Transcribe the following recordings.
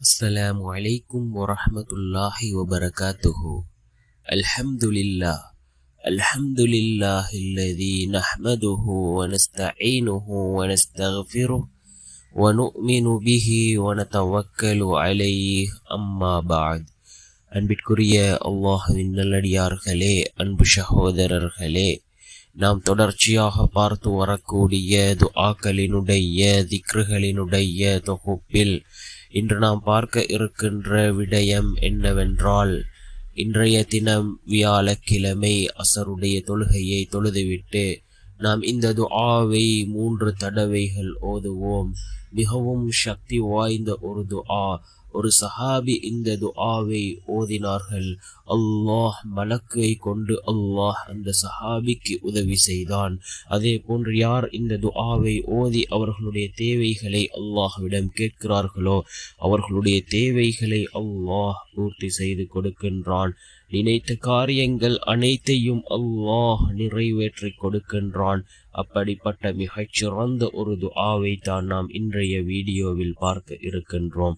السلام عليكم ورحمة الله وبركاته الحمد لله الحمد لله الذي نحمده ونستعينه ونستغفره ونؤمن به ونتوكل عليه أما بعد அன்பிற்குரிய அல்லாஹுவின் நல்லடியார்களே அன்பு சகோதரர்களே நாம் தொடர்ச்சியாக பார்த்து வரக்கூடிய துஆக்களினுடைய திக்ருகளினுடைய தொகுப்பில் இன்று நாம் பார்க்க இருக்கின்ற விடயம் என்னவென்றால் இன்றைய தினம் வியாழக்கிழமை அசருடைய தொழுகையை தொழுதுவிட்டு நாம் இந்த துஆவை மூன்று தடவைகள் ஓதுவோம். மிகவும் சக்தி வாய்ந்த ஒரு துஆ. ஒரு சஹாபி இந்த துஆவை ஓதினார்கள். அல்லாஹ் மலக்கை கொண்டு அல்லாஹ் அந்த சஹாபிக்கு உதவி செய்தான். அதே போன்று யார் இந்த துஆவை ஓதி அவர்களுடைய தேவைகளை அல்லாஹ்விடம் கேட்கிறார்களோ அவர்களுடைய தேவைகளை அல்லாஹ் பூர்த்தி செய்து கொடுக்கின்றான். நினைத்த காரியங்கள் அனைத்தையும் அல்லாஹ் நிறைவேற்றி கொடுக்கின்றான். அப்படிப்பட்ட மிகச்சிறந்த ஒரு துஆவை தான் நாம் இன்றைய வீடியோவில் பார்க்க இருக்கின்றோம்.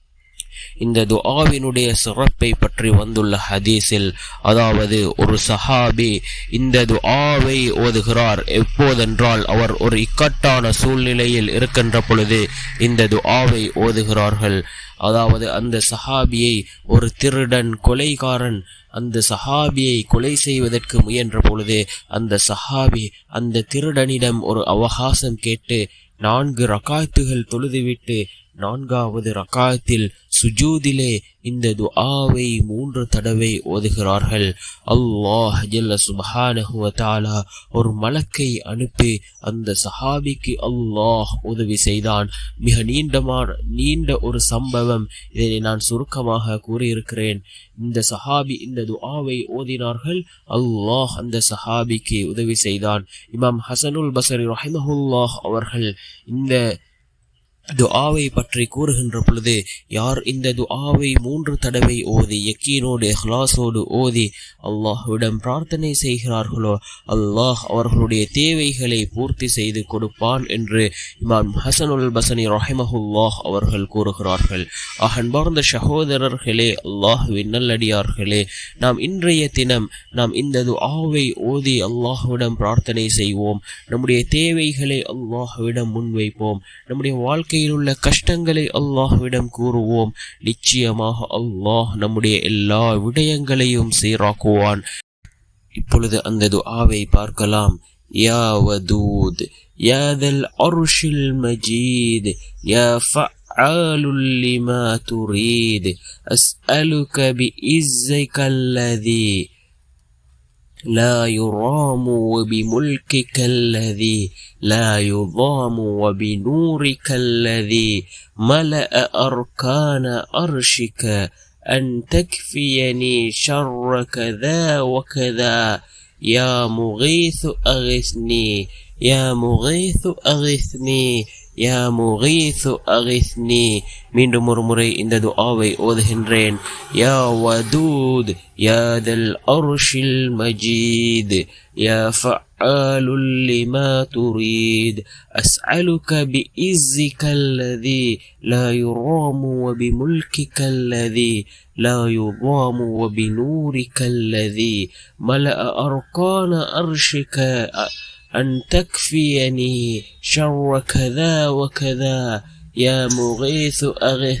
இந்த துஆவினுடைய சிறப்பை பற்றி வந்துள்ள ஹதீஸில் அதாவது ஒரு சஹாபி இந்த துஆவை ஓதுகிறார். எப்போதென்றால் அவர் ஒரு இக்கட்டான சூழ்நிலையில் இருக்கின்ற பொழுது இந்த துஆவை ஓதுகிறார்கள். அதாவது அந்த சஹாபியை ஒரு திருடன் கொலைகாரன் அந்த சஹாபியை கொலை செய்வதற்கு முயன்ற பொழுது அந்த சஹாபி அந்த திருடனிடம் ஒரு அவகாசம் கேட்டு நான்கு ரக்காயத்துகள் தொழுதுவிட்டு நான்காவது ரக்காயத்தில் சுஜூதிலே இந்த துஆவை மூன்று தடவை ஓதுகிறார்கள். அல்லாஹ் ஜல்ல சுபஹானஹு தாலா ஒரு மலக்கை அனுப்பி அந்த சஹாபிக்கு அல்லாஹ் உதவி செய்தான். மிக நீண்டமான நீண்ட ஒரு சம்பவம். இதனை நான் சுருக்கமாக கூறியிருக்கிறேன். இந்த சஹாபி இந்த துஆவை ஓதினார்கள். அல்லாஹ் அந்த சஹாபிக்கு உதவி செய்தான். இமாம் ஹசனுல் பசரி ரஹிமஹுல்லாஹ் அவர்கள் இந்த துஆவை பற்றி கூறுகின்ற பொழுது யார் இந்த துஆவை மூன்று தடவை ஓதி யக்கீனோடு ஹலாசோடு ஓதி அல்லாஹ்விடம் பிரார்த்தனை செய்கிறார்களோ அல்லாஹ் அவர்களுடைய தேவைகளை பூர்த்தி செய்து கொடுப்பான் என்று இமாம் ஹசனுல் பசனி ரஹிமஹுல்லாஹ் அவர்கள் கூறுகிறார்கள். அகன்பார்ந்த சகோதரர்களே அல்லாஹுவின் நல்லடியார்களே நாம் இன்றைய தினம் நாம் இந்த துஆவை ஓதி அல்லாஹ்விடம் பிரார்த்தனை செய்வோம். நம்முடைய தேவைகளை அல்லாஹ்விடம் முன்வைப்போம். நம்முடைய வாழ்க்கை வாழ்க்கையில் உள்ள கஷ்டங்களை அல்லாஹ்விடம் கூறுவோம் நிச்சயமாக அல்லாஹ் நம்முடைய எல்லா விடயங்களையும் சீராக்குவான் இப்பொழுது அந்த துஆவை பார்க்கலாம் யா வதூத் يا ذا العرش المجيد يا فعال لما تريد أسألك بإزك الذي لا يرام وبملكك الذي لا يضام وبنورك الذي ملأ أركان أرشك أن تكفيني شر كذا وكذا. يا مغيث أغثني يا مغيث أغثني யா முகீசு அகிஸ்னி மீண்டும் ஒரு முறை இந்த துஆவை ஓதுகின்றேன் யா வதூத் யா தல் அர்ஷில் மஜீத் யா فعال لما تريد أسألك بإزك الذي لا يرام وبملكك الذي لا يضام وبنورك الذي ملأ أركان أرشك أن تكفيني شر كذا وكذا يا مغيث أغث